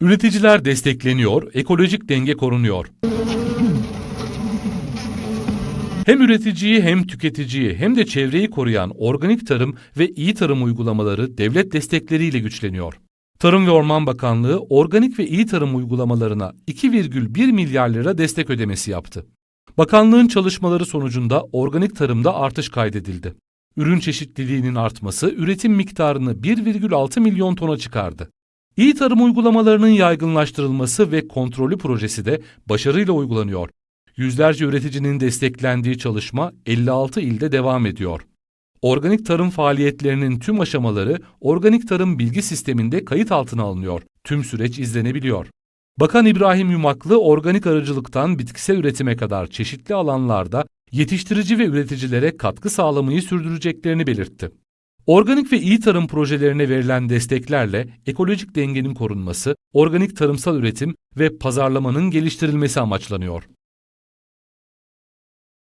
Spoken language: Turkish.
Üreticiler destekleniyor, ekolojik denge korunuyor. Hem üreticiyi hem tüketiciyi hem de çevreyi koruyan organik tarım ve iyi tarım uygulamaları devlet destekleriyle güçleniyor. Tarım ve Orman Bakanlığı organik ve iyi tarım uygulamalarına 2,1 milyar lira destek ödemesi yaptı. Bakanlığın çalışmaları sonucunda organik tarımda artış kaydedildi. Ürün çeşitliliğinin artması üretim miktarını 1,6 milyon tona çıkardı. İyi tarım uygulamalarının yaygınlaştırılması ve kontrolü projesi de başarıyla uygulanıyor. Yüzlerce üreticinin desteklendiği çalışma 56 ilde devam ediyor. Organik tarım faaliyetlerinin tüm aşamaları organik tarım bilgi sisteminde kayıt altına alınıyor. Tüm süreç izlenebiliyor. Bakan İbrahim Yumaklı organik arıcılıktan bitkisel üretime kadar çeşitli alanlarda yetiştirici ve üreticilere katkı sağlamayı sürdüreceklerini belirtti. Organik ve iyi tarım projelerine verilen desteklerle ekolojik dengenin korunması, organik tarımsal üretim ve pazarlamanın geliştirilmesi amaçlanıyor.